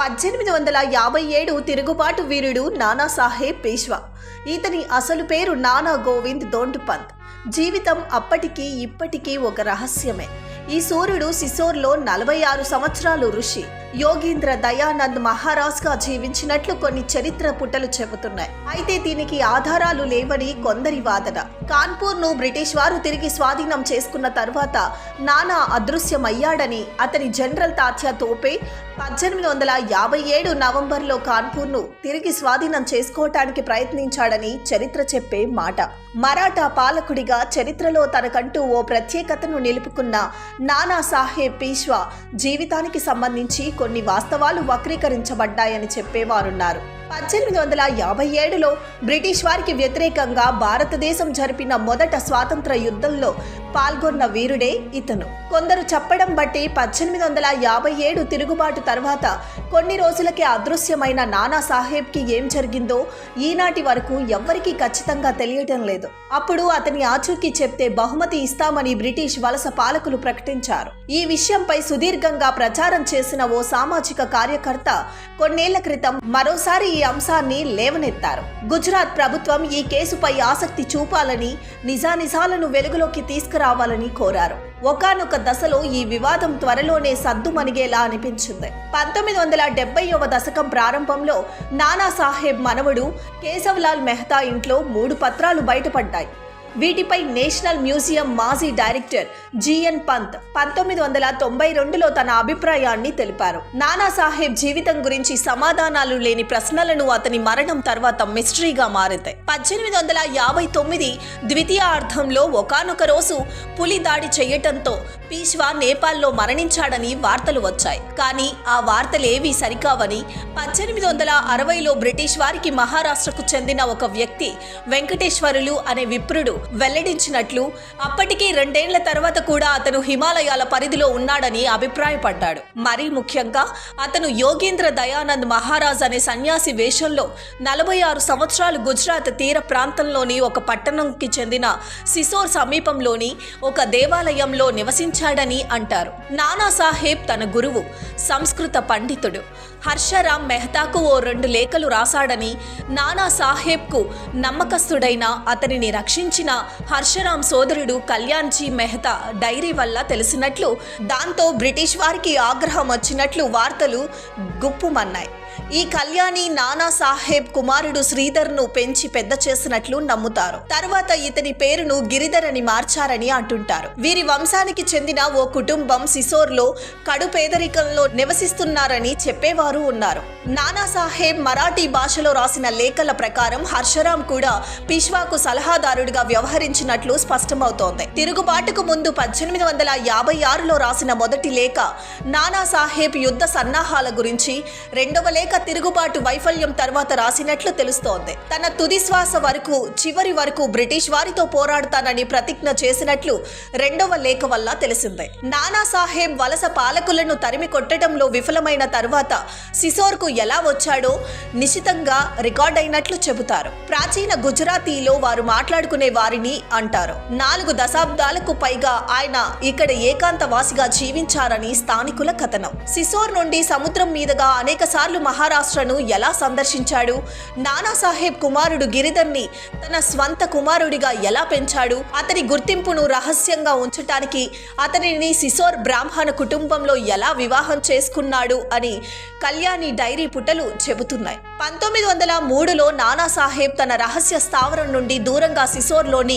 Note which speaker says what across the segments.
Speaker 1: పద్దెనిమిది వందల యాభై ఏడు తిరుగుబాటు వీరుడు నానాసాహెబ్ పేష్వా. ఇతని అసలు పేరు నానా గోవింద్ దోండ్ పంత్ జీవితం అప్పటికీ ఇప్పటికీ ఒక రహస్యమే. ఈ సూర్యుడు సిసోర్లో నలభై ఆరు సంవత్సరాలు ఋషి. యోగీంద్ర దయానంద్ మహారాజ్గా జీవించినట్లు కొన్ని చరిత్ర పుటలు చెబుతున్నాయి. అయితే దీనికి ఆధారాలు లేవని కొందరి వాదన. కాన్పూర్ను బ్రిటిష్ వారు తిరిగి స్వాధీనం చేసుకున్న తర్వాత నానా అదృశ్యమయ్యాడని అతని జనరల్ తాత్యా తోపే పద్దెనిమిది వందల యాభై ఏడు నవంబర్లో కాన్పూర్ను తిరిగి స్వాధీనం చేసుకోవటానికి ప్రయత్నించాడని చరిత్ర చెప్పే మాట. మరాఠా పాలకుడిగా చరిత్రలో తనకంటూ ఓ ప్రత్యేకతను నిలుపుకున్న నానా సాహెబ్ పీష్వా జీవితానికి సంబంధించి కొన్ని వాస్తవాలు వక్రీకరించబడ్డాయని చెప్పేవారున్నారు. పద్దెనిమిది వందల యాభై ఏడులో బ్రిటిష్ వారికి వ్యతిరేకంగా భారతదేశం జరిపిన మొదట స్వాతంత్ర యుద్ధంలో పాల్గొన్న వీరుడే ఇతను. కొందరు చెప్పడం బట్టి పద్దెనిమిది వందల యాభై ఏడు తిరుగుబాటు తర్వాత కొన్ని రోజులకే అదృశ్యమైన నానా సాహెబ్కి ఏం జరిగిందో ఈనాటి వరకు ఎవ్వరికీ ఖచ్చితంగా తెలియటం లేదు. అప్పుడు అతని ఆచూకీ చెప్తే బహుమతి ఇస్తామని బ్రిటిష్ వలస పాలకులు ప్రకటించారు. ఈ విషయంపై సుదీర్ఘంగా ప్రచారం చేసిన ఓ సామాజిక కార్యకర్త కొన్నేళ్ళ క్రితం మరోసారి ఈ అంశాన్ని లేవనెత్తారు. గుజరాత్ ప్రభుత్వం ఈ కేసుపై ఆసక్తి చూపాలని నిజానిజాలను వెలుగులోకి తీసుకురావాలని కోరారు. ఒకానొక దశలో ఈ వివాదం త్వరలోనే సద్దుమణిగేలా అనిపించింది. పంతొమ్మిది వందల డెబ్బైవ దశకం ప్రారంభంలో నానా సాహెబ్ మనవడు కేశవ్లాల్ మెహతా ఇంట్లో మూడు పత్రాలు బయటపడ్డాయి. వీటిపై నేషనల్ మ్యూజియం మాజీ డైరెక్టర్ జిఎన్ పంత్ పంతొమ్మిది వందల తొంభై రెండులో తన అభిప్రాయాన్ని తెలిపారు. నానా సాహెబ్ జీవితం గురించి సమాధానాలు లేని ప్రశ్నలను అతని మరణం తర్వాత మిస్టరీగా మారింది. పద్దెనిమిది వందల యాభై తొమ్మిది ద్వితీయార్థంలో ఒకానొక రోజు పులి దాడి చేయటంతో పీష్వా నేపాల్లో మరణించాడని వార్తలు వచ్చాయి. కానీ ఆ వార్తలేవీ సరికావని పద్దెనిమిది వందల అరవైలో బ్రిటిష్ వారికి మహారాష్ట్రకు చెందిన ఒక వ్యక్తి వెంకటేశ్వరులు అనే విప్రుడు వెల్లడించినట్లు అప్పటికీ రెండేళ్ళ తర్వాత కూడా అతను హిమాలయాల పరిధిలో ఉన్నాడని అభిప్రాయపడ్డాడు. మరీ ముఖ్యంగా అతను యోగేంద్ర దయానంద్ మహారాజ్ అనే సన్యాసి వేషంలో నలభై ఆరు సంవత్సరాలు గుజరాత్ తీర ప్రాంతంలోని ఒక పట్టణంకి చెందిన సిసోర్ సమీపంలోని ఒక దేవాలయంలో నివసించాడని అంటారు. నానా సాహెబ్ తన గురువు సంస్కృత పండితుడు. హర్షరామ్ మెహతాకు ఓ రెండు లేఖలు రాశాడని నానా సాహెబ్కు నమ్మకస్తుడైన అతనిని రక్షించిన హర్షరామ్ సోదరుడు కళ్యాణ్జీ మెహతా డైరీ వల్ల తెలిసినట్లు దాంతో బ్రిటిష్ వారికి ఆగ్రహం వచ్చినట్లు వార్తలు గుప్పుమన్నాయి. ఈ కళ్యాణి నానా సాహెబ్ కుమారుడు శ్రీధర్ను పెంచి పెద్ద చేసినట్లు నమ్ముతారు. తర్వాత ఇతని పేరును గిరిధర్ అని మార్చారని అంటుంటారు. వీరి వంశానికి చెందిన ఓ కుటుంబం సిసోర్లో కడు పేదరికంలో నివసిస్తున్నారని చెప్పేవారు ఉన్నారు. నానా సాహెబ్ మరాఠీ భాషలో రాసిన లేఖల ప్రకారం హర్షరాం కూడా పిష్వాకు సలహాదారుడిగా వ్యవహరించినట్లు స్పష్టమవుతోంది. తిరుగుబాటుకు ముందు పద్దెనిమిది వందల యాభై ఆరులో రాసిన మొదటి లేఖ నానా సాహెబ్ యుద్ధ సన్నాహాల గురించి రెండవ లేఖ తిరుగుబాటు వైఫల్యం తర్వాత రాసినట్లు తెలుస్తోంది. తన తుది శ్వాస వరకు చివరి వరకు బ్రిటిష్ వారితో పోరాడుతానని ప్రతిజ్ఞ చేసినట్లు రెండవ లేఖ వల్ల తెలిసిందే. నానా సాహెబ్ వలస పాలకులను తరిమి కొట్టడంలో విఫలమైన తర్వాత సిసోర్కు ఎలా వచ్చాడో నిశితంగా రికార్డ్ అయినట్లు చెబుతారు. ప్రాచీన గుజరాతీలో వారు మాట్లాడుకునే వారిని అంటారు. నాలుగు దశాబ్దాలకు పైగా ఆయన ఇక్కడ ఏకాంతవాసిగా జీవించారని స్థానికుల కథనం. సిసోర్ నుండి సముద్రం మీదుగా అనేక సార్లు మహారాష్ట్రను ఎలా సందర్శించాడు? నానాసాహెబ్ కుమారుడు గిరిధర్ని తన స్వంత కుమారుడిగా ఎలా పెంచాడు? అతని గుర్తింపును రహస్యంగా ఉంచటానికి అతనిని సిసోర్ బ్రాహ్మణ కుటుంబంలో ఎలా వివాహం చేసుకున్నాడు అని కళ్యాణి డైరీ పుటలు చెబుతున్నాయి. పంతొమ్మిది వందల మూడులో నానాసాహెబ్ తన రహస్య స్థావరం నుండి దూరంగా సిసోర్లోని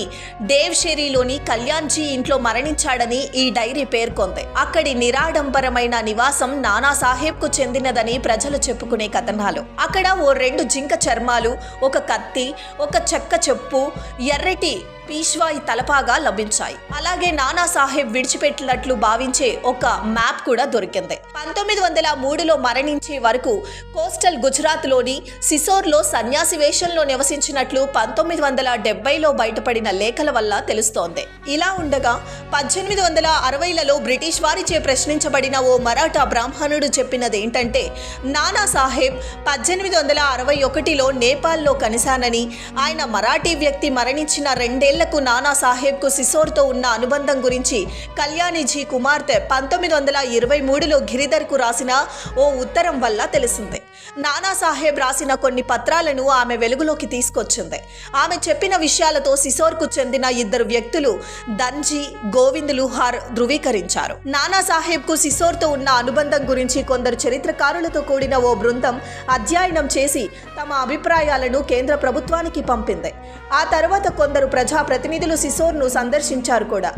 Speaker 1: దేవ్షేరిలోని కళ్యాణ్జీ ఇంట్లో మరణించాడని ఈ డైరీ పేర్కొంది. అక్కడి నిరాడంబరమైన నివాసం నానాసాహెబ్కు చెందినదని ప్రజలు చెప్పుకునే కథనాలు. అక్కడ ఓ రెండు జింక చర్మాలు ఒక కత్తి ఒక చెక్క చెప్పు ఎర్రటి పీష్వాయి తలపాగా లభించాయి. అలాగే నానా సాహెబ్ విడిచిపెట్టినట్లు భావించే ఒక మ్యాప్ కూడా దొరికింది. పంతొమ్మిది వందల మూడులో మరణించే వరకు కోస్టల్ గుజరాత్లోని నుండి సిసోర్లో సన్యాసి వేషంలో నివసించినట్లు పంతొమ్మిది వందల డెబ్బైలో బయటపడిన లేఖల వల్ల తెలుస్తోంది. ఇలా ఉండగా పద్దెనిమిది వందల అరవైలలో బ్రిటిష్ వారిచే ప్రశ్నించబడిన ఓ మరాఠా బ్రాహ్మణుడు చెప్పినది ఏంటంటే నానా సాహెబ్ పద్దెనిమిది వందల అరవై ఒకటిలో నేపాల్లో కనిశానని ఆయన మరాఠీ వ్యక్తి మరణించిన రెండేళ్ళకు నానా సాహెబ్కు సిసోర్తో ఉన్న అనుబంధం గురించి కళ్యాణిజీ కుమార్తె పంతొమ్మిది వందల ఇరవై మూడులో గిరిధర్కు రాసిన ఓ ఉత్తరం వల్ల తెలిసింది. నానా సాహెబ్ రాసిన కొన్ని పత్రాలను ఆమె వెలుగులోకి తీసుకొచ్చింది. ఆమె చెప్పిన విషయాలతో సిసోర్కు చెందిన ఇద్దరు వ్యక్తులు దంజీ గోవింద్ లుహార్ ధృవీకరించారు. నానా సాహెబ్కు సిసోర్తో ఉన్న అనుబంధం గురించి కొందరు చరిత్రకారులతో కూడిన ఓ బృందం అధ్యయనం చేసి తమ అభిప్రాయాలను కేంద్ర ప్రభుత్వానికి పంపింది. ఆ తర్వాత కొందరు ప్రజాప్రతినిధులు సిసోర్ను సందర్శించారు కూడా.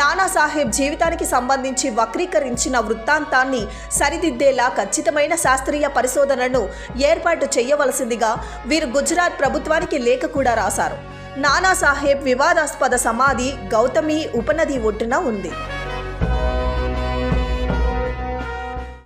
Speaker 1: నానా సాహెబ్ జీవితానికి సంబంధించి వక్రీకరించిన వృత్తాంతాన్ని సరిదిద్దేలా ఖచ్చితమైన శాస్త్రీయ పరిశోధనను ఏర్పాటు చేయవలసిందిగా వీరు గుజరాత్ ప్రభుత్వానికి లేఖ కూడా రాశారు. నానాసాహెబ్ వివాదాస్పద సమాధి గౌతమి ఉపనది ఒడ్డున ఉంది.